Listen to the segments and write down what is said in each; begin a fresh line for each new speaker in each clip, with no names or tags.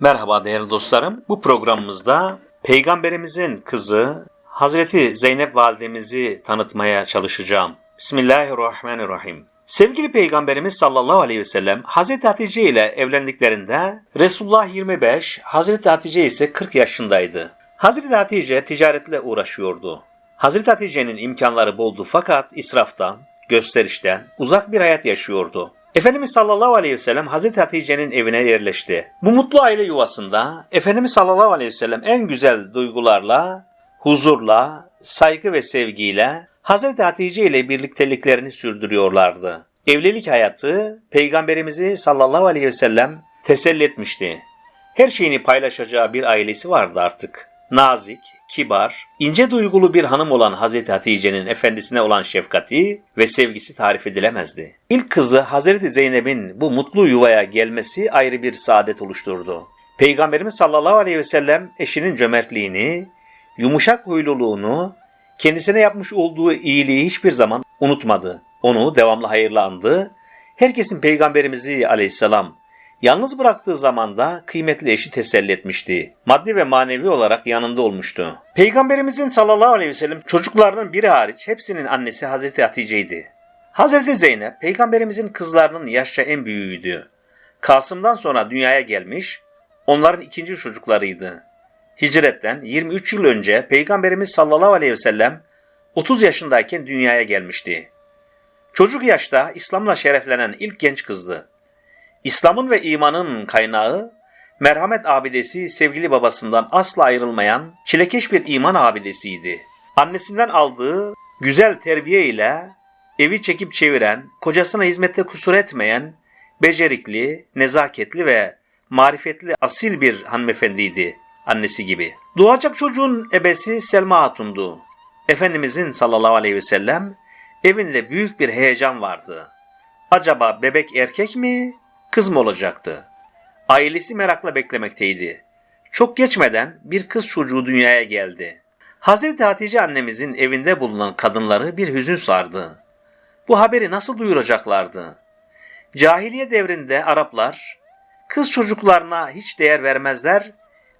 Merhaba değerli dostlarım. Bu programımızda Peygamberimizin kızı Hazreti Zeynep validemizi tanıtmaya çalışacağım. Bismillahirrahmanirrahim. Sevgili Peygamberimiz sallallahu aleyhi ve sellem Hazreti Hatice ile evlendiklerinde Resulullah 25, Hazreti Hatice ise 40 yaşındaydı. Hazreti Hatice ticaretle uğraşıyordu. Hazreti Hatice'nin imkanları boldu fakat israftan, gösterişten uzak bir hayat yaşıyordu. Efendimiz sallallahu aleyhi ve sellem Hazreti Hatice'nin evine yerleşti. Bu mutlu aile yuvasında Efendimiz sallallahu aleyhi ve sellem en güzel duygularla, huzurla, saygı ve sevgiyle Hazreti Hatice ile birlikteliklerini sürdürüyorlardı. Evlilik hayatı Peygamberimizi sallallahu aleyhi ve sellem teselli etmişti. Her şeyini paylaşacağı bir ailesi vardı artık. Nazik, kibar, ince duygulu bir hanım olan Hazreti Hatice'nin efendisine olan şefkati ve sevgisi tarif edilemezdi. İlk kızı Hazreti Zeynep'in bu mutlu yuvaya gelmesi ayrı bir saadet oluşturdu. Peygamberimiz sallallahu aleyhi ve sellem eşinin cömertliğini, yumuşak huyluluğunu, kendisine yapmış olduğu iyiliği hiçbir zaman unutmadı. Onu devamlı hayırlı andı. Herkesin Peygamberimizi aleyhisselam Yalnız bıraktığı zamanda kıymetli eşi teselli etmişti. Maddi ve manevi olarak yanında olmuştu. Peygamberimizin sallallahu aleyhi ve sellem çocuklarının biri hariç hepsinin annesi Hazreti Hatice'ydi. Hazreti Zeynep peygamberimizin kızlarının yaşça en büyüğüydü. Kasım'dan sonra dünyaya gelmiş, onların ikinci çocuklarıydı. Hicretten 23 yıl önce Peygamberimiz sallallahu aleyhi ve sellem 30 yaşındayken dünyaya gelmişti. Çocuk yaşta İslam'la şereflenen ilk genç kızdı. İslam'ın ve imanın kaynağı, merhamet abidesi sevgili babasından asla ayrılmayan çilekeş bir iman abidesiydi. Annesinden aldığı güzel terbiye ile evi çekip çeviren, kocasına hizmette kusur etmeyen, becerikli, nezaketli ve marifetli asil bir hanımefendiydi annesi gibi. Doğacak çocuğun ebesi Selma Hatun'du. Efendimizin sallallahu aleyhi ve sellem evinde büyük bir heyecan vardı. Acaba bebek erkek mi, kız mı olacaktı? Ailesi merakla beklemekteydi. Çok geçmeden bir kız çocuğu dünyaya geldi. Hazreti Hatice annemizin evinde bulunan kadınları bir hüzün sardı. Bu haberi nasıl duyuracaklardı? Cahiliye devrinde Araplar kız çocuklarına hiç değer vermezler,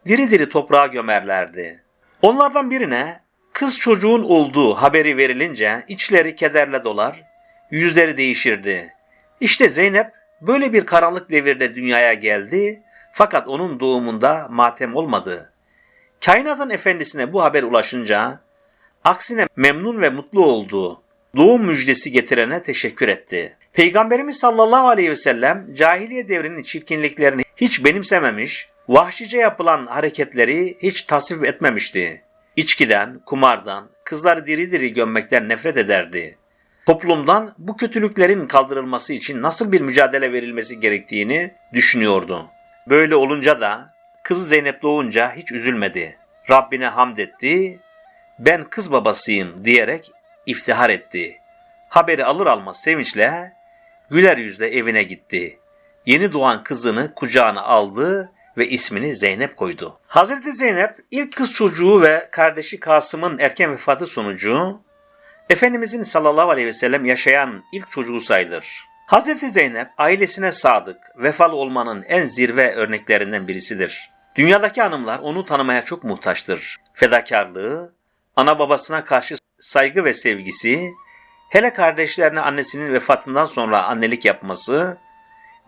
diri diri toprağa gömerlerdi. Onlardan birine kız çocuğun olduğu haberi verilince içleri kederle dolar, yüzleri değişirdi. İşte Zeynep böyle bir karanlık devirde dünyaya geldi fakat onun doğumunda matem olmadı. Kainatın efendisine bu haber ulaşınca aksine memnun ve mutlu oldu. Doğum müjdesi getirene teşekkür etti. Peygamberimiz sallallahu aleyhi ve sellem cahiliye devrinin çirkinliklerini hiç benimsememiş, vahşice yapılan hareketleri hiç tasvip etmemişti. İçkiden, kumardan, kızları diri diri gömmekten nefret ederdi. Toplumdan bu kötülüklerin kaldırılması için nasıl bir mücadele verilmesi gerektiğini düşünüyordu. Böyle olunca da kızı Zeynep doğunca hiç üzülmedi. Rabbine hamd etti, ben kız babasıyım diyerek iftihar etti. Haberi alır almaz sevinçle güler yüzle evine gitti. Yeni doğan kızını kucağına aldı ve ismini Zeynep koydu. Hazreti Zeynep ilk kız çocuğu ve kardeşi Kasım'ın erken vefatı sonucu Efendimizin sallallahu aleyhi ve sellem yaşayan ilk çocuğu sayılır. Hazreti Zeynep ailesine sadık, vefalı olmanın en zirve örneklerinden birisidir. Dünyadaki hanımlar onu tanımaya çok muhtaçtır. Fedakarlığı, ana babasına karşı saygı ve sevgisi, hele kardeşlerine annesinin vefatından sonra annelik yapması,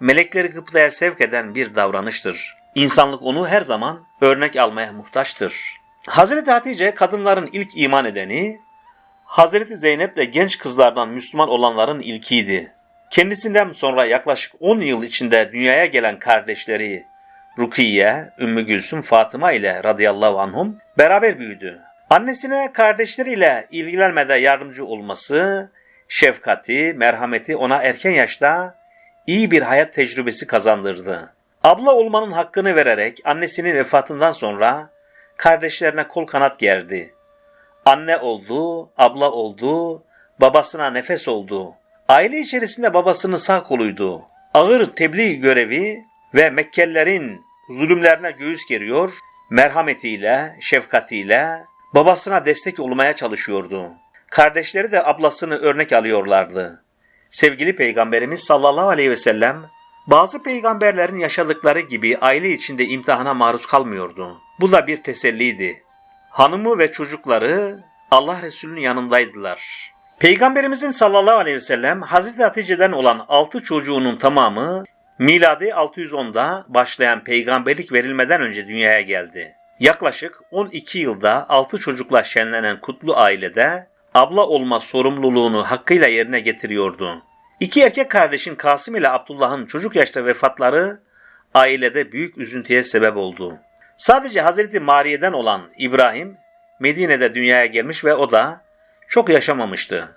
melekleri gıptaya sevk eden bir davranıştır. İnsanlık onu her zaman örnek almaya muhtaçtır. Hazreti Hatice kadınların ilk iman edeni, Hazreti Zeynep de genç kızlardan Müslüman olanların ilkiydi. Kendisinden sonra yaklaşık 10 yıl içinde dünyaya gelen kardeşleri Rukiye, Ümmü Gülsüm, Fatıma ile radıyallahu anhum beraber büyüdü. Annesine kardeşleriyle ilgilenmede yardımcı olması, şefkati, merhameti ona erken yaşta iyi bir hayat tecrübesi kazandırdı. Abla olmanın hakkını vererek annesinin vefatından sonra kardeşlerine kol kanat gerdi. Anne oldu, abla oldu, babasına nefes oldu. Aile içerisinde babasının sağ koluydu. Ağır tebliğ görevi ve Mekkelilerin zulümlerine göğüs geriyor, merhametiyle, şefkatiyle babasına destek olmaya çalışıyordu. Kardeşleri de ablasını örnek alıyorlardı. Sevgili Peygamberimiz sallallahu aleyhi ve sellem Bazı peygamberlerin yaşadıkları gibi aile içinde imtihana maruz kalmıyordu. Bu da bir teselliydi. Hanımı ve çocukları Allah Resulü'nün yanındaydılar. Peygamberimizin sallallahu aleyhi ve sellem Hazreti Hatice'den olan 6 çocuğunun tamamı miladi 610'da başlayan peygamberlik verilmeden önce dünyaya geldi. Yaklaşık 12 yılda 6 çocukla şenlenen kutlu ailede abla olma sorumluluğunu hakkıyla yerine getiriyordu. İki erkek kardeşin Kasım ile Abdullah'ın çocuk yaşta vefatları ailede büyük üzüntüye sebep oldu. Sadece Hazreti Mariye'den olan İbrahim Medine'de dünyaya gelmiş ve o da çok yaşamamıştı.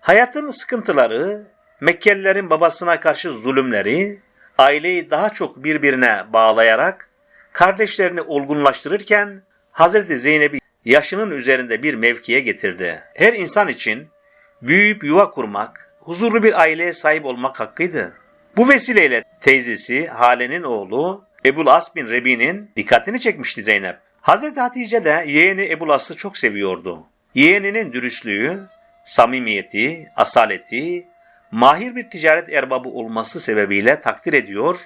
Hayatın sıkıntıları, Mekkelilerin babasına karşı zulümleri, aileyi daha çok birbirine bağlayarak kardeşlerini olgunlaştırırken Hazreti Zeynep'i yaşının üzerinde bir mevkiye getirdi. Her insan için büyüyüp yuva kurmak, huzurlu bir aileye sahip olmak hakkıydı. Bu vesileyle teyzesi Hale'nin oğlu Ebul As bin Rebi'nin dikkatini çekmişti Zeynep. Hazreti Hatice de yeğeni Ebul As'ı çok seviyordu. Yeğeninin dürüstlüğü, samimiyeti, asaleti, mahir bir ticaret erbabı olması sebebiyle takdir ediyor,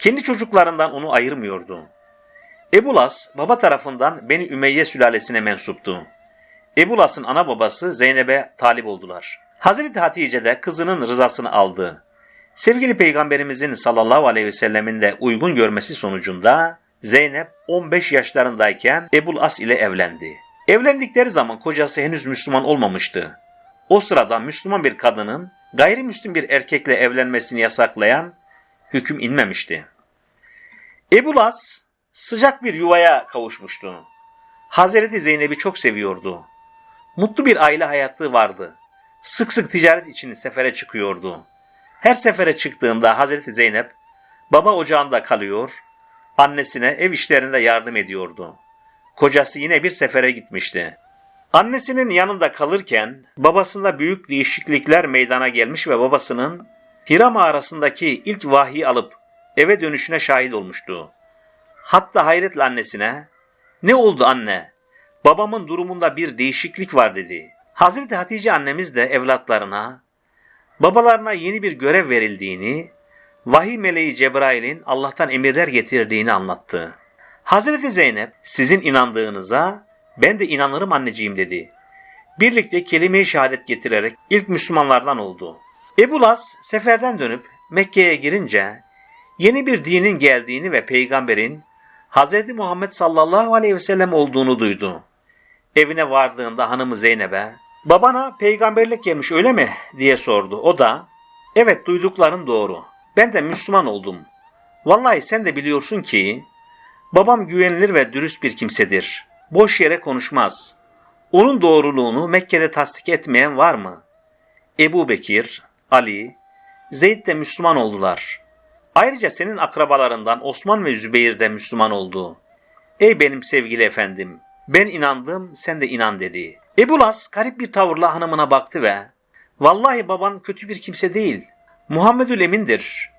kendi çocuklarından onu ayırmıyordu. Ebulas baba tarafından Beni Ümeyye sülalesine mensuptu. Ebulas'ın ana babası Zeynep'e talip oldular. Hazreti Hatice de kızının rızasını aldı. Sevgili Peygamberimizin sallallahu aleyhi ve sellemin de uygun görmesi sonucunda Zeynep 15 yaşlarındayken Ebul As ile evlendi. Evlendikleri zaman kocası henüz Müslüman olmamıştı. O sırada Müslüman bir kadının gayrimüslim bir erkekle evlenmesini yasaklayan hüküm inmemişti. Ebul As sıcak bir yuvaya kavuşmuştu. Hazreti Zeynep'i çok seviyordu. Mutlu bir aile hayatı vardı. Sık sık ticaret için sefere çıkıyordu. Her sefere çıktığında Hazreti Zeynep baba ocağında kalıyor, annesine ev işlerinde yardım ediyordu. Kocası yine bir sefere gitmişti. Annesinin yanında kalırken babasında büyük değişiklikler meydana gelmiş ve babasının Hira mağarasındaki ilk vahyi alıp eve dönüşüne şahit olmuştu. Hatta hayretle annesine ne oldu anne? Babamın durumunda bir değişiklik var dedi. Hazreti Hatice annemiz de evlatlarına babalarına yeni bir görev verildiğini, vahiy meleği Cebrail'in Allah'tan emirler getirdiğini anlattı. Hazreti Zeynep sizin inandığınıza ben de inanırım anneciğim dedi. Birlikte kelime-i şehadet getirerek ilk Müslümanlardan oldu. Ebu Las seferden dönüp Mekke'ye girince yeni bir dinin geldiğini ve peygamberin Hz. Muhammed sallallahu aleyhi ve sellem olduğunu duydu. Evine vardığında hanımı Zeynep'e babana peygamberlik gelmiş öyle mi diye sordu. O da evet duydukların doğru. Ben de Müslüman oldum. Vallahi sen de biliyorsun ki babam güvenilir ve dürüst bir kimsedir. Boş yere konuşmaz. Onun doğruluğunu Mekke'de tasdik etmeyen var mı? Ebu Bekir, Ali, Zeyd de Müslüman oldular. Ayrıca senin akrabalarından Osman ve Zübeyir de Müslüman oldu. Ey benim sevgili efendim, ben inandım, sen de inan dedi. Ebu Las garip bir tavırla hanımına baktı ve Vallahi baban kötü bir kimse değil. Muhammedül Emin'dir.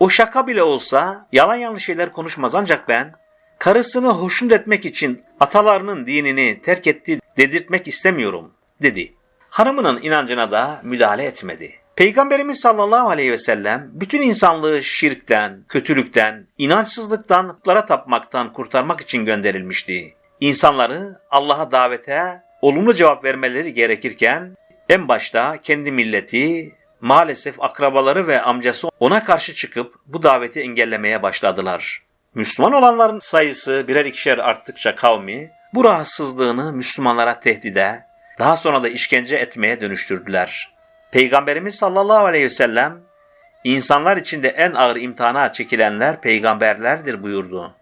O şaka bile olsa yalan yanlış şeyler konuşmaz ancak ben karısını hoşnut etmek için atalarının dinini terk etti dedirtmek istemiyorum dedi. Hanımının inancına da müdahale etmedi. Peygamberimiz sallallahu aleyhi ve sellem bütün insanlığı şirkten, kötülükten, inançsızlıktan, putlara tapmaktan kurtarmak için gönderilmişti. İnsanları Allah'a davete olumlu cevap vermeleri gerekirken en başta kendi milleti, maalesef akrabaları ve amcası ona karşı çıkıp bu daveti engellemeye başladılar. Müslüman olanların sayısı birer ikişer arttıkça kavmi bu rahatsızlığını Müslümanlara tehdide, daha sonra da işkence etmeye dönüştürdüler. Peygamberimiz sallallahu aleyhi ve sellem insanlar içinde en ağır imtihana çekilenler peygamberlerdir buyurdu.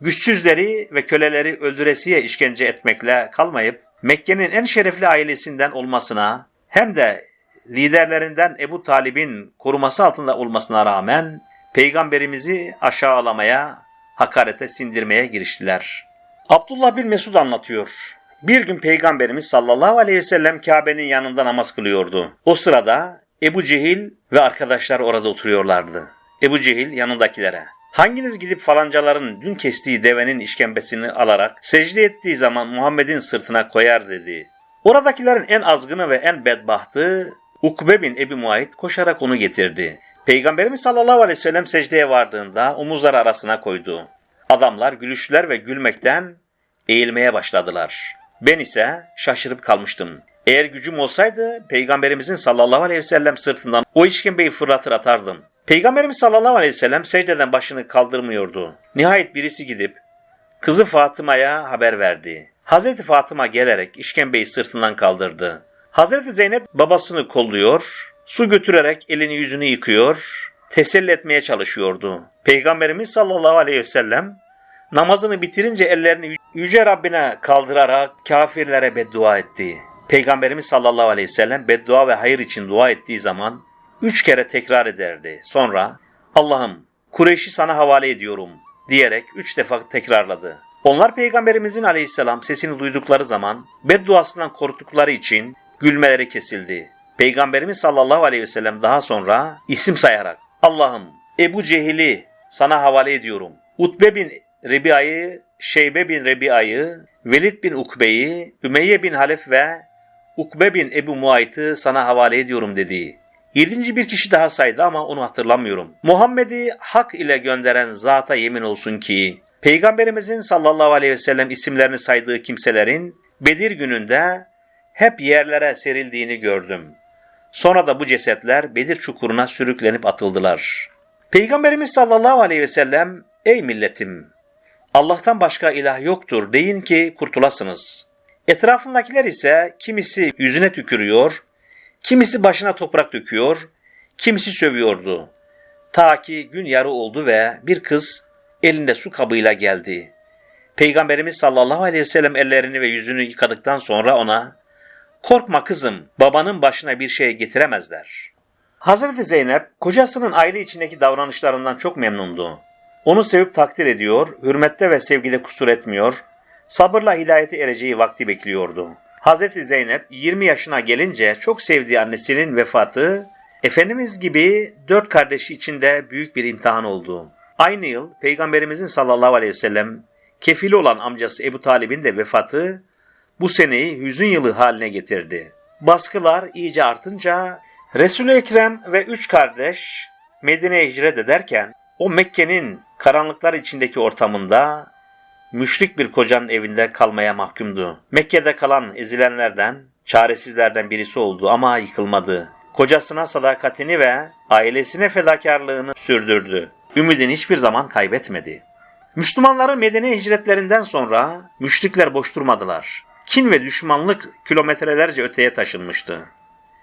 Güçsüzleri ve köleleri öldüresiye işkence etmekle kalmayıp Mekke'nin en şerefli ailesinden olmasına hem de liderlerinden Ebu Talib'in koruması altında olmasına rağmen peygamberimizi aşağılamaya, hakarete sindirmeye giriştiler. Abdullah bin Mesud anlatıyor. Bir gün peygamberimiz sallallahu aleyhi ve sellem Kabe'nin yanında namaz kılıyordu. O sırada Ebu Cehil ve arkadaşlar orada oturuyorlardı. Ebu Cehil yanındakilere. Hanginiz gidip falancaların dün kestiği devenin işkembesini alarak secde ettiği zaman Muhammed'in sırtına koyar dedi. Oradakilerin en azgını ve en bedbahtı Ukbe bin Ebi Muayit koşarak onu getirdi. Peygamberimiz sallallahu aleyhi ve sellem secdeye vardığında omuzları arasına koydu. Adamlar gülüştüler ve gülmekten eğilmeye başladılar. Ben ise şaşırıp kalmıştım. Eğer gücüm olsaydı Peygamberimizin sallallahu aleyhi ve sellem sırtından o işkembeyi fırlatır atardım. Peygamberimiz sallallahu aleyhi ve sellem secdeden başını kaldırmıyordu. Nihayet birisi gidip kızı Fatıma'ya haber verdi. Hazreti Fatıma gelerek işkembeyi sırtından kaldırdı. Hazreti Zeynep babasını kolluyor, su götürerek elini yüzünü yıkıyor, teselli etmeye çalışıyordu. Peygamberimiz sallallahu aleyhi ve sellem namazını bitirince ellerini yüce Rabbine kaldırarak kafirlere beddua etti. Peygamberimiz sallallahu aleyhi ve sellem beddua ve hayır için dua ettiği zaman üç kere tekrar ederdi. Sonra Allah'ım Kureyş'i sana havale ediyorum diyerek üç defa tekrarladı. Onlar Peygamberimizin aleyhisselam sesini duydukları zaman bedduasından korktukları için gülmeleri kesildi. Peygamberimiz sallallahu aleyhi ve sellem daha sonra isim sayarak Allah'ım Ebu Cehil'i sana havale ediyorum. Utbe bin Rebi'ayı, Şeybe bin Rebi'ayı, Velid bin Ukbe'yi, Ümeyye bin Halef ve Ukbe bin Ebu Muayt'ı sana havale ediyorum dedi. Yedinci bir kişi daha saydı ama onu hatırlamıyorum. Muhammed'i hak ile gönderen zata yemin olsun ki, Peygamberimizin sallallahu aleyhi ve sellem isimlerini saydığı kimselerin Bedir gününde hep yerlere serildiğini gördüm. Sonra da bu cesetler Bedir çukuruna sürüklenip atıldılar. Peygamberimiz sallallahu aleyhi ve sellem, ey milletim, Allah'tan başka ilah yoktur deyin ki kurtulasınız. Etrafındakiler ise kimisi yüzüne tükürüyor, kimisi başına toprak döküyor, kimisi sövüyordu. Ta ki gün yarı oldu ve bir kız elinde su kabıyla geldi. Peygamberimiz sallallahu aleyhi ve sellem ellerini ve yüzünü yıkadıktan sonra ona Korkma kızım, babanın başına bir şey getiremezler. Hazreti Zeynep, kocasının aile içindeki davranışlarından çok memnundu. Onu sevip takdir ediyor, hürmette ve sevgide kusur etmiyor, sabırla hidayete ereceği vakti bekliyordu. Hazreti Zeynep 20 yaşına gelince çok sevdiği annesinin vefatı, Efendimiz gibi dört kardeşi içinde büyük bir imtihan oldu. Aynı yıl Peygamberimizin sallallahu aleyhi ve sellem kefili olan amcası Ebu Talib'in de vefatı bu seneyi hüzün yılı haline getirdi. Baskılar iyice artınca Resul-i Ekrem ve üç kardeş Medine'ye hicret ederken o Mekke'nin karanlıklar içindeki ortamında müşrik bir kocanın evinde kalmaya mahkumdu. Mekke'de kalan ezilenlerden, çaresizlerden birisi oldu ama yıkılmadı. Kocasına sadakatini ve ailesine fedakarlığını sürdürdü. Ümidini hiçbir zaman kaybetmedi. Müslümanların Medine hicretlerinden sonra müşrikler boş durmadılar. Kin ve düşmanlık kilometrelerce öteye taşınmıştı.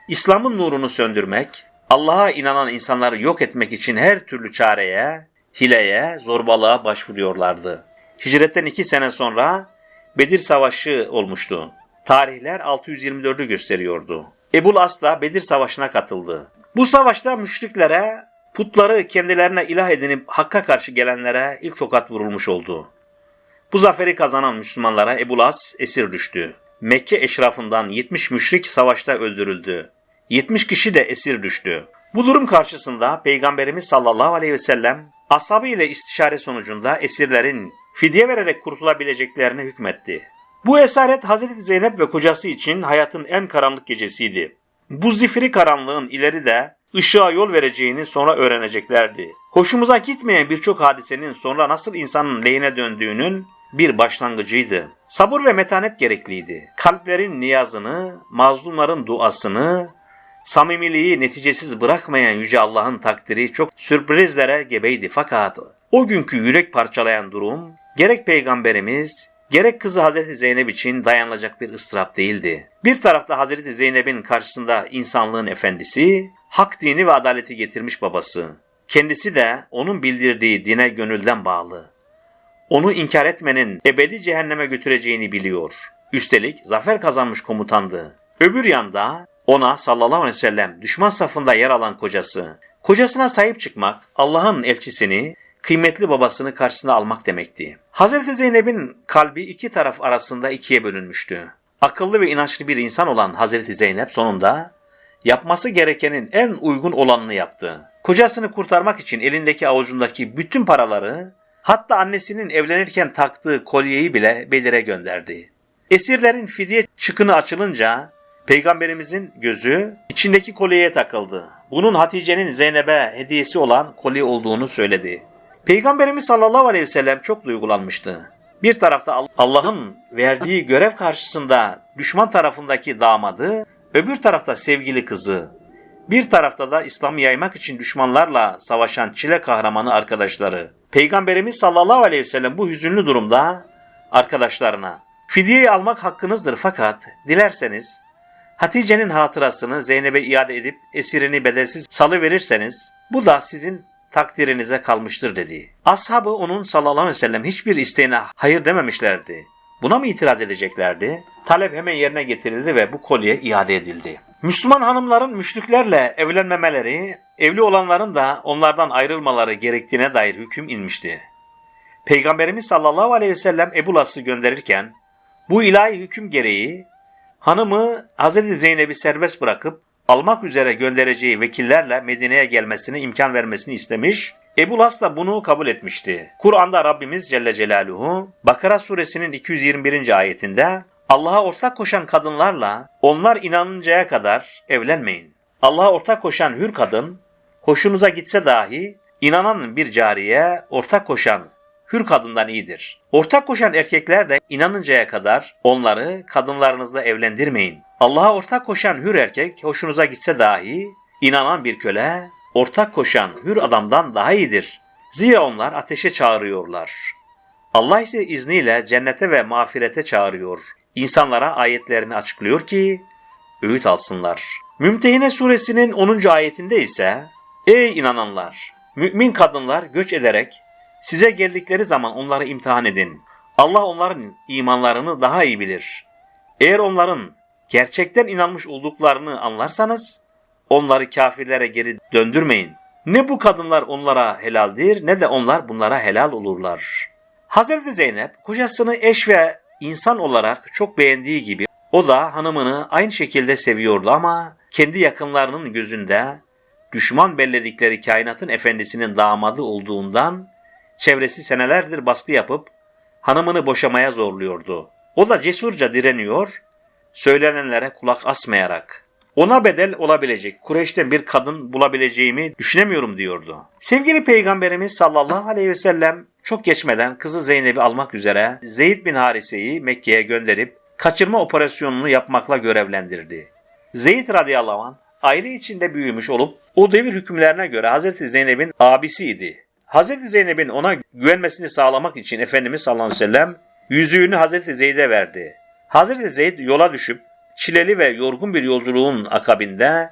İslam'ın nurunu söndürmek, Allah'a inanan insanları yok etmek için her türlü çareye, hileye, zorbalığa başvuruyorlardı. Hicretten iki sene sonra Bedir Savaşı olmuştu. Tarihler 624'ü gösteriyordu. Ebul As da Bedir Savaşı'na katıldı. Bu savaşta müşriklere, putları kendilerine ilah edinip Hakk'a karşı gelenlere ilk tokat vurulmuş oldu. Bu zaferi kazanan Müslümanlara Ebul As esir düştü. Mekke eşrafından 70 müşrik savaşta öldürüldü. 70 kişi de esir düştü. Bu durum karşısında Peygamberimiz sallallahu aleyhi ve sellem ashabı ile istişare sonucunda esirlerin fidye vererek kurtulabileceklerine hükmetti. Bu esaret Hazreti Zeynep ve kocası için hayatın en karanlık gecesiydi. Bu zifiri karanlığın ileride ışığa yol vereceğini sonra öğreneceklerdi. Hoşumuza gitmeyen birçok hadisenin sonra nasıl insanın lehine döndüğünün bir başlangıcıydı. Sabır ve metanet gerekliydi. Kalplerin niyazını, mazlumların duasını, samimiliği neticesiz bırakmayan Yüce Allah'ın takdiri çok sürprizlere gebeydi. Fakat o günkü yürek parçalayan durum gerek Peygamberimiz gerek kızı Hazreti Zeynep için dayanılacak bir ıstırap değildi. Bir tarafta Hazreti Zeynep'in karşısında insanlığın efendisi, hak dini ve adaleti getirmiş babası. Kendisi de onun bildirdiği dine gönülden bağlı. Onu inkar etmenin ebedi cehenneme götüreceğini biliyor. Üstelik zafer kazanmış komutandı. Öbür yanda ona sallallahu aleyhi ve sellem düşman safında yer alan kocası. Kocasına sahip çıkmak Allah'ın elçisini, kıymetli babasını karşısına almak demekti. Hazreti Zeynep'in kalbi iki taraf arasında ikiye bölünmüştü. Akıllı ve inançlı bir insan olan Hazreti Zeynep sonunda yapması gerekenin en uygun olanını yaptı. Kocasını kurtarmak için elindeki avucundaki bütün paraları hatta annesinin evlenirken taktığı kolyeyi bile Bedir'e gönderdi. Esirlerin fidye çıkını açılınca Peygamberimizin gözü içindeki kolyeye takıldı. bunun Hatice'nin Zeynep'e hediyesi olan kolye olduğunu söyledi. Peygamberimiz sallallahu aleyhi ve sellem çok duygulanmıştı. Bir tarafta All- Allah'ın verdiği görev karşısında düşman tarafındaki damadı, öbür tarafta sevgili kızı, bir tarafta da İslam'ı yaymak için düşmanlarla savaşan çile kahramanı arkadaşları. Peygamberimiz sallallahu aleyhi ve sellem bu hüzünlü durumda arkadaşlarına fidyeyi almak hakkınızdır fakat dilerseniz Hatice'nin hatırasını Zeynep'e iade edip esirini bedelsiz salı verirseniz bu da sizin takdirinize kalmıştır dedi. Ashabı onun sallallahu aleyhi ve sellem hiçbir isteğine hayır dememişlerdi. Buna mı itiraz edeceklerdi? Talep hemen yerine getirildi ve bu kolye iade edildi. Müslüman hanımların müşriklerle evlenmemeleri, evli olanların da onlardan ayrılmaları gerektiğine dair hüküm inmişti. Peygamberimiz sallallahu aleyhi ve sellem Ebu Las'ı gönderirken bu ilahi hüküm gereği hanımı Hazreti Zeynep'i serbest bırakıp almak üzere göndereceği vekillerle Medine'ye gelmesine imkan vermesini istemiş. Ebu Las da bunu kabul etmişti. Kur'an'da Rabbimiz Celle Celaluhu Bakara suresinin 221. ayetinde Allah'a ortak koşan kadınlarla onlar inanıncaya kadar evlenmeyin. Allah'a ortak koşan hür kadın hoşunuza gitse dahi inanan bir cariye ortak koşan hür kadından iyidir. Ortak koşan erkekler de inanıncaya kadar onları kadınlarınızla evlendirmeyin. Allah'a ortak koşan hür erkek hoşunuza gitse dahi inanan bir köle ortak koşan hür adamdan daha iyidir. Zira onlar ateşe çağırıyorlar. Allah ise izniyle cennete ve mağfirete çağırıyor. İnsanlara ayetlerini açıklıyor ki öğüt alsınlar. Mümtehine suresinin 10. ayetinde ise Ey inananlar! Mümin kadınlar göç ederek size geldikleri zaman onları imtihan edin. Allah onların imanlarını daha iyi bilir. Eğer onların gerçekten inanmış olduklarını anlarsanız onları kafirlere geri döndürmeyin. Ne bu kadınlar onlara helaldir ne de onlar bunlara helal olurlar. Hazreti Zeynep kocasını eş ve insan olarak çok beğendiği gibi o da hanımını aynı şekilde seviyordu ama kendi yakınlarının gözünde düşman belledikleri kainatın efendisinin damadı olduğundan çevresi senelerdir baskı yapıp hanımını boşamaya zorluyordu. O da cesurca direniyor, söylenenlere kulak asmayarak. Ona bedel olabilecek Kureyş'ten bir kadın bulabileceğimi düşünemiyorum diyordu. Sevgili Peygamberimiz sallallahu aleyhi ve sellem çok geçmeden kızı Zeynep'i almak üzere Zeyd bin Harise'yi Mekke'ye gönderip kaçırma operasyonunu yapmakla görevlendirdi. Zeyd radıyallahu anh aile içinde büyümüş olup o devir hükümlerine göre Hazreti Zeynep'in abisiydi. Hazreti Zeynep'in ona güvenmesini sağlamak için Efendimiz sallallahu aleyhi ve sellem yüzüğünü Hazreti Zeyd'e verdi. Hazreti Zeyd yola düşüp çileli ve yorgun bir yolculuğun akabinde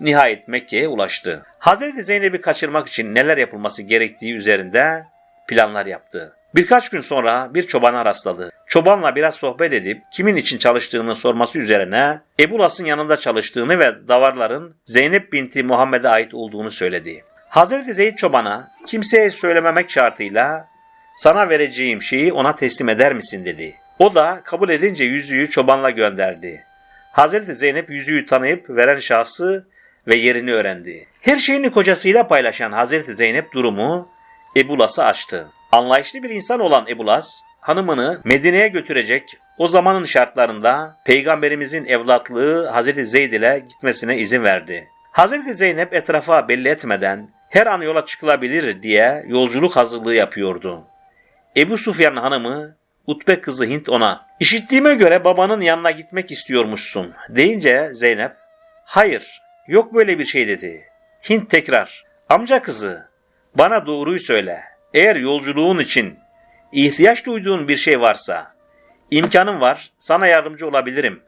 nihayet Mekke'ye ulaştı. Hazreti Zeynep'i kaçırmak için neler yapılması gerektiği üzerinde planlar yaptı. Birkaç gün sonra bir çobana rastladı. Çobanla biraz sohbet edip kimin için çalıştığını sorması üzerine Ebu Las'ın yanında çalıştığını ve davarların Zeynep binti Muhammed'e ait olduğunu söyledi. Hazreti Zeyd çobana kimseye söylememek şartıyla sana vereceğim şeyi ona teslim eder misin dedi. O da kabul edince yüzüğü çobanla gönderdi. Hazreti Zeynep yüzüğü tanıyıp veren şahsı ve yerini öğrendi. Her şeyini kocasıyla paylaşan Hazreti Zeynep durumu Ebu Las'a açtı. Anlayışlı bir insan olan Ebu Las, hanımını Medine'ye götürecek o zamanın şartlarında Peygamberimizin evlatlığı Hazreti Zeyd ile gitmesine izin verdi. Hazreti Zeynep etrafa belli etmeden her an yola çıkılabilir diye yolculuk hazırlığı yapıyordu. Ebu Sufyan hanımı Utbe kızı Hint ona işittiğime göre babanın yanına gitmek istiyormuşsun deyince Zeynep hayır yok böyle bir şey dedi. Hint tekrar amca kızı bana doğruyu söyle eğer yolculuğun için ihtiyaç duyduğun bir şey varsa imkanım var sana yardımcı olabilirim.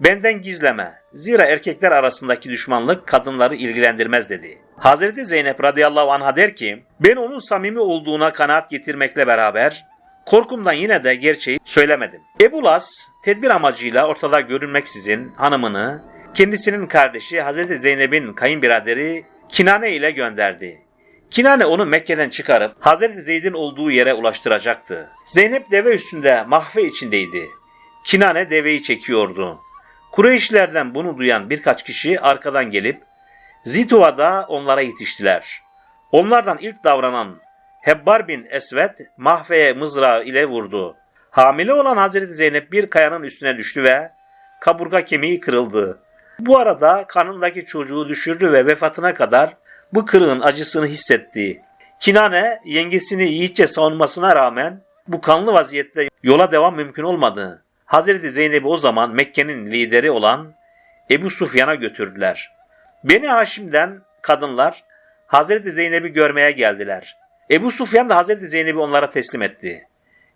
Benden gizleme. Zira erkekler arasındaki düşmanlık kadınları ilgilendirmez dedi. Hazreti Zeynep radıyallahu anha der ki, ben onun samimi olduğuna kanaat getirmekle beraber korkumdan yine de gerçeği söylemedim. Ebu Las tedbir amacıyla ortada görünmeksizin hanımını kendisinin kardeşi Hazreti Zeynep'in kayınbiraderi Kinane ile gönderdi. Kinane onu Mekke'den çıkarıp Hazreti Zeyd'in olduğu yere ulaştıracaktı. Zeynep deve üstünde mahve içindeydi. Kinane deveyi çekiyordu. Kureyşlerden bunu duyan birkaç kişi arkadan gelip Zituva'da onlara yetiştiler. Onlardan ilk davranan Hebbar bin Esvet mahveye mızrağı ile vurdu. Hamile olan Hazreti Zeynep bir kayanın üstüne düştü ve kaburga kemiği kırıldı. Bu arada kanındaki çocuğu düşürdü ve vefatına kadar bu kırığın acısını hissetti. Kinane yengesini yiğitçe savunmasına rağmen bu kanlı vaziyette yola devam mümkün olmadı. Hazreti Zeynep'i o zaman Mekke'nin lideri olan Ebu Sufyan'a götürdüler. Beni Haşim'den kadınlar Hazreti Zeynep'i görmeye geldiler. Ebu Sufyan da Hazreti Zeynep'i onlara teslim etti.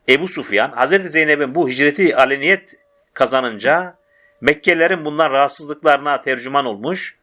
Ebu Sufyan Hazreti Zeynep'in bu hicreti aleniyet kazanınca Mekkelilerin bundan rahatsızlıklarına tercüman olmuş,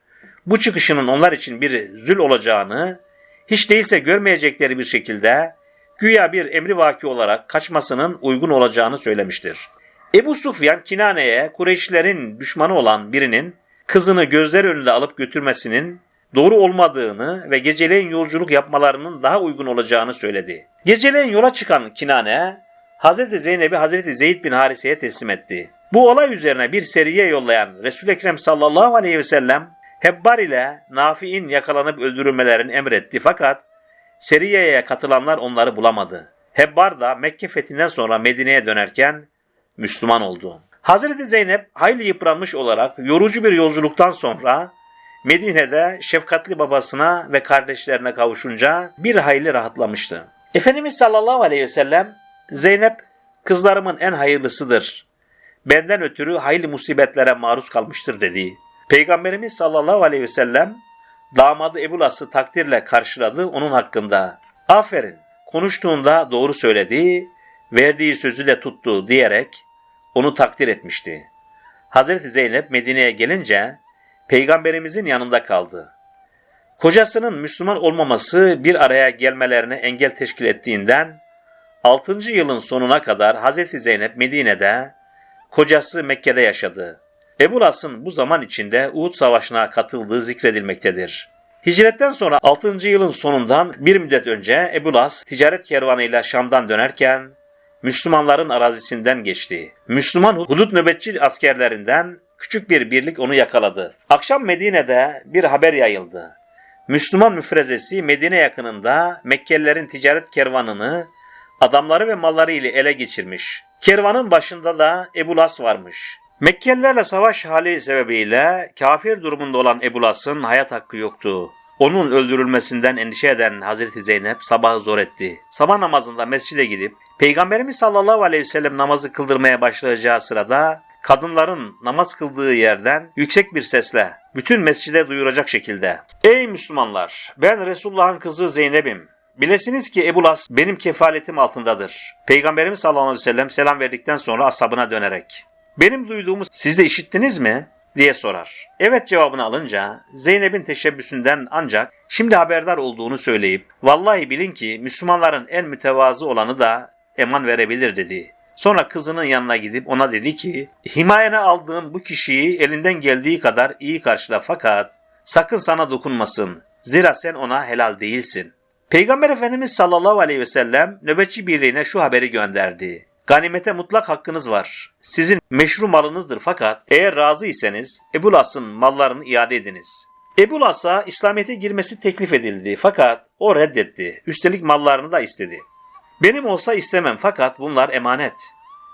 bu çıkışının onlar için bir zül olacağını, hiç değilse görmeyecekleri bir şekilde güya bir emri vaki olarak kaçmasının uygun olacağını söylemiştir. Ebu Sufyan Kinane'ye Kureyşlerin düşmanı olan birinin kızını gözler önünde alıp götürmesinin doğru olmadığını ve geceleyin yolculuk yapmalarının daha uygun olacağını söyledi. Geceleyin yola çıkan Kinane, Hazreti Zeynep'i Hazreti Zeyd bin Harise'ye teslim etti. Bu olay üzerine bir seriye yollayan Resul-i Ekrem sallallahu aleyhi ve sellem Hebbar ile Nafi'in yakalanıp öldürülmelerini emretti fakat seriyeye katılanlar onları bulamadı. Hebbar da Mekke fethinden sonra Medine'ye dönerken Müslüman oldu. Hazreti Zeynep hayli yıpranmış olarak yorucu bir yolculuktan sonra Medine'de şefkatli babasına ve kardeşlerine kavuşunca bir hayli rahatlamıştı. Efendimiz sallallahu aleyhi ve sellem Zeynep kızlarımın en hayırlısıdır. Benden ötürü hayli musibetlere maruz kalmıştır dedi. Peygamberimiz sallallahu aleyhi ve sellem damadı Ebu Las'ı takdirle karşıladı onun hakkında. Aferin konuştuğunda doğru söyledi, verdiği sözü de tuttu diyerek onu takdir etmişti. Hazreti Zeynep Medine'ye gelince peygamberimizin yanında kaldı. Kocasının Müslüman olmaması bir araya gelmelerine engel teşkil ettiğinden 6. yılın sonuna kadar Hazreti Zeynep Medine'de, kocası Mekke'de yaşadı. Ebu Las'ın bu zaman içinde Uhud Savaşı'na katıldığı zikredilmektedir. Hicretten sonra 6. yılın sonundan bir müddet önce Ebu Las ticaret kervanıyla Şam'dan dönerken Müslümanların arazisinden geçti. Müslüman hudut nöbetçi askerlerinden küçük bir birlik onu yakaladı. Akşam Medine'de bir haber yayıldı. Müslüman müfrezesi Medine yakınında Mekkelilerin ticaret kervanını adamları ve malları ile ele geçirmiş. Kervanın başında da Ebu Las varmış. Mekkelilerle savaş hali sebebiyle kafir durumunda olan Ebu Las'ın hayat hakkı yoktu. Onun öldürülmesinden endişe eden Hazreti Zeynep sabahı zor etti. Sabah namazında mescide gidip Peygamberimiz sallallahu aleyhi ve sellem namazı kıldırmaya başlayacağı sırada kadınların namaz kıldığı yerden yüksek bir sesle bütün mescide duyuracak şekilde Ey Müslümanlar ben Resulullah'ın kızı Zeynep'im. Bilesiniz ki Ebu Las benim kefaletim altındadır. Peygamberimiz sallallahu aleyhi ve sellem selam verdikten sonra ashabına dönerek benim duyduğumu siz de işittiniz mi? diye sorar. Evet cevabını alınca Zeynep'in teşebbüsünden ancak şimdi haberdar olduğunu söyleyip vallahi bilin ki Müslümanların en mütevazı olanı da eman verebilir dedi. Sonra kızının yanına gidip ona dedi ki himayene aldığın bu kişiyi elinden geldiği kadar iyi karşıla fakat sakın sana dokunmasın. Zira sen ona helal değilsin. Peygamber Efendimiz sallallahu aleyhi ve sellem nöbetçi birliğine şu haberi gönderdi. Ganimete mutlak hakkınız var. Sizin meşru malınızdır fakat eğer razı iseniz Ebu Las'ın mallarını iade ediniz. Ebu Las'a İslamiyet'e girmesi teklif edildi fakat o reddetti. Üstelik mallarını da istedi. Benim olsa istemem fakat bunlar emanet.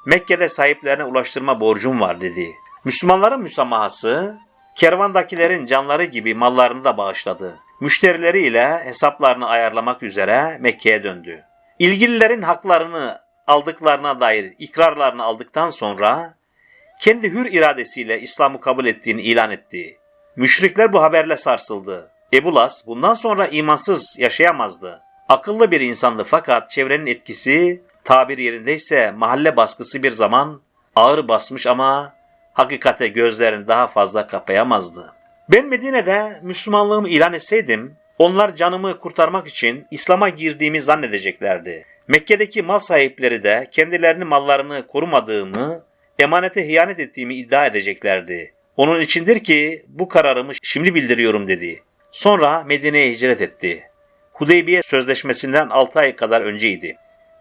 Mekke'de sahiplerine ulaştırma borcum var dedi. Müslümanların müsamahası kervandakilerin canları gibi mallarını da bağışladı. Müşterileriyle hesaplarını ayarlamak üzere Mekke'ye döndü. İlgililerin haklarını aldıklarına dair ikrarlarını aldıktan sonra kendi hür iradesiyle İslam'ı kabul ettiğini ilan etti. Müşrikler bu haberle sarsıldı. Ebu Las bundan sonra imansız yaşayamazdı. Akıllı bir insandı fakat çevrenin etkisi tabir yerindeyse mahalle baskısı bir zaman ağır basmış ama hakikate gözlerini daha fazla kapayamazdı. Ben Medine'de Müslümanlığımı ilan etseydim onlar canımı kurtarmak için İslam'a girdiğimi zannedeceklerdi. Mekke'deki mal sahipleri de kendilerini mallarını korumadığımı, emanete hıyanet ettiğimi iddia edeceklerdi. Onun içindir ki bu kararımı şimdi bildiriyorum dedi. Sonra Medine'ye hicret etti. Hudeybiye sözleşmesinden 6 ay kadar önceydi.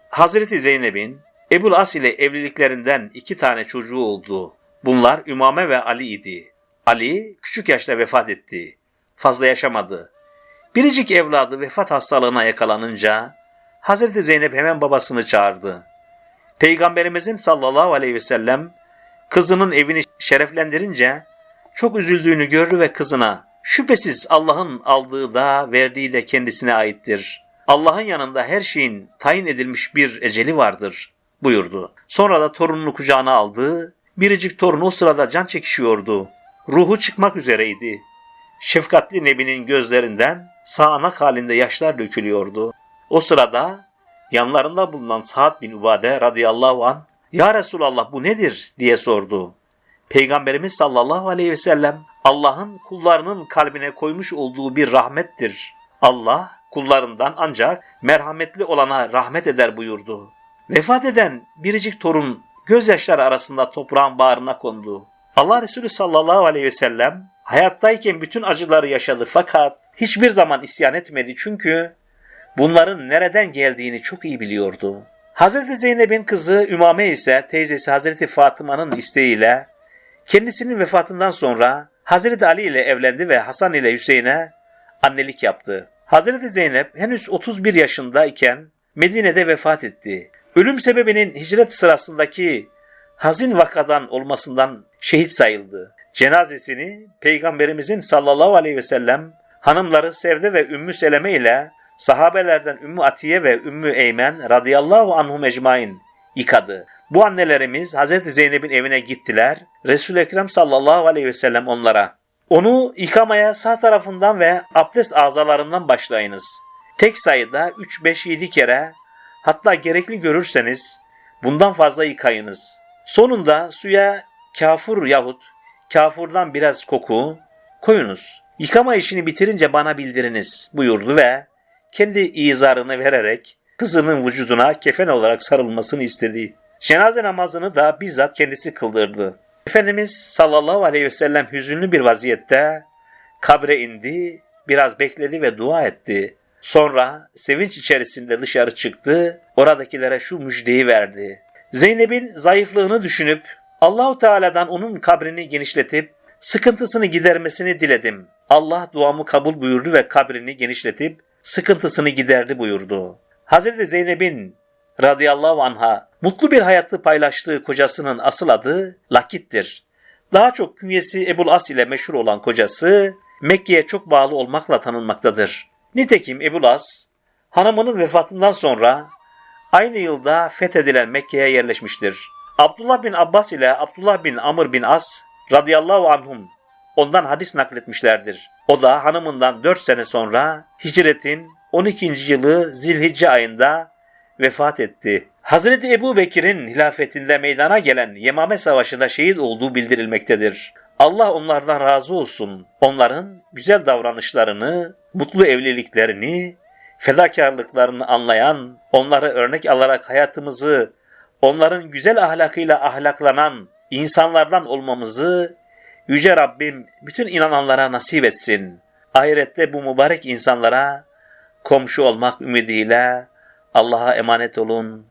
Hazreti Zeynep'in Ebul As ile evliliklerinden iki tane çocuğu oldu. Bunlar Ümame ve Ali idi. Ali küçük yaşta vefat etti. Fazla yaşamadı. Biricik evladı vefat hastalığına yakalanınca Hazreti Zeynep hemen babasını çağırdı. Peygamberimizin sallallahu aleyhi ve sellem kızının evini şereflendirince çok üzüldüğünü gördü ve kızına şüphesiz Allah'ın aldığı da verdiği de kendisine aittir. Allah'ın yanında her şeyin tayin edilmiş bir eceli vardır buyurdu. Sonra da torununu kucağına aldı. Biricik torun o sırada can çekişiyordu. Ruhu çıkmak üzereydi. Şefkatli Nebi'nin gözlerinden sağanak halinde yaşlar dökülüyordu. O sırada yanlarında bulunan Sa'd bin Ubade radıyallahu an Ya Resulallah bu nedir diye sordu. Peygamberimiz sallallahu aleyhi ve sellem Allah'ın kullarının kalbine koymuş olduğu bir rahmettir. Allah kullarından ancak merhametli olana rahmet eder buyurdu. Vefat eden biricik torun gözyaşları arasında toprağın bağrına kondu. Allah Resulü sallallahu aleyhi ve sellem hayattayken bütün acıları yaşadı fakat hiçbir zaman isyan etmedi çünkü bunların nereden geldiğini çok iyi biliyordu. Hazreti Zeynep'in kızı Ümame ise teyzesi Hazreti Fatıma'nın isteğiyle kendisinin vefatından sonra Hazreti Ali ile evlendi ve Hasan ile Hüseyin'e annelik yaptı. Hazreti Zeynep henüz 31 yaşındayken Medine'de vefat etti. Ölüm sebebinin hicret sırasındaki hazin vakadan olmasından şehit sayıldı. Cenazesini Peygamberimizin sallallahu aleyhi ve sellem hanımları Sevde ve Ümmü Seleme ile sahabelerden Ümmü Atiye ve Ümmü Eymen radıyallahu anhum ecmain yıkadı. Bu annelerimiz Hazreti Zeynep'in evine gittiler. Resul-i Ekrem sallallahu aleyhi ve sellem onlara onu yıkamaya sağ tarafından ve abdest azalarından başlayınız. Tek sayıda 3-5-7 kere hatta gerekli görürseniz bundan fazla yıkayınız. Sonunda suya kafur yahut kafurdan biraz koku koyunuz. Yıkama işini bitirince bana bildiriniz buyurdu ve kendi izarını vererek kızının vücuduna kefen olarak sarılmasını istedi. Cenaze namazını da bizzat kendisi kıldırdı. Efendimiz sallallahu aleyhi ve sellem hüzünlü bir vaziyette kabre indi, biraz bekledi ve dua etti. Sonra sevinç içerisinde dışarı çıktı, oradakilere şu müjdeyi verdi. Zeynep'in zayıflığını düşünüp Allahu Teala'dan onun kabrini genişletip sıkıntısını gidermesini diledim. Allah duamı kabul buyurdu ve kabrini genişletip sıkıntısını giderdi buyurdu. Hazreti Zeynep'in radıyallahu anha mutlu bir hayatı paylaştığı kocasının asıl adı Lakit'tir. Daha çok künyesi Ebul As ile meşhur olan kocası Mekke'ye çok bağlı olmakla tanınmaktadır. Nitekim Ebul As hanımının vefatından sonra aynı yılda fethedilen Mekke'ye yerleşmiştir. Abdullah bin Abbas ile Abdullah bin Amr bin As radıyallahu anhum ondan hadis nakletmişlerdir. O da hanımından 4 sene sonra hicretin 12. yılı Zilhicce ayında vefat etti. Hazreti Ebu Bekir'in hilafetinde meydana gelen Yemame Savaşı'nda şehit olduğu bildirilmektedir. Allah onlardan razı olsun. Onların güzel davranışlarını, mutlu evliliklerini, fedakarlıklarını anlayan, onları örnek alarak hayatımızı, onların güzel ahlakıyla ahlaklanan insanlardan olmamızı Yüce Rabbim bütün inananlara nasip etsin. Ahirette bu mübarek insanlara komşu olmak ümidiyle Allah'a emanet olun.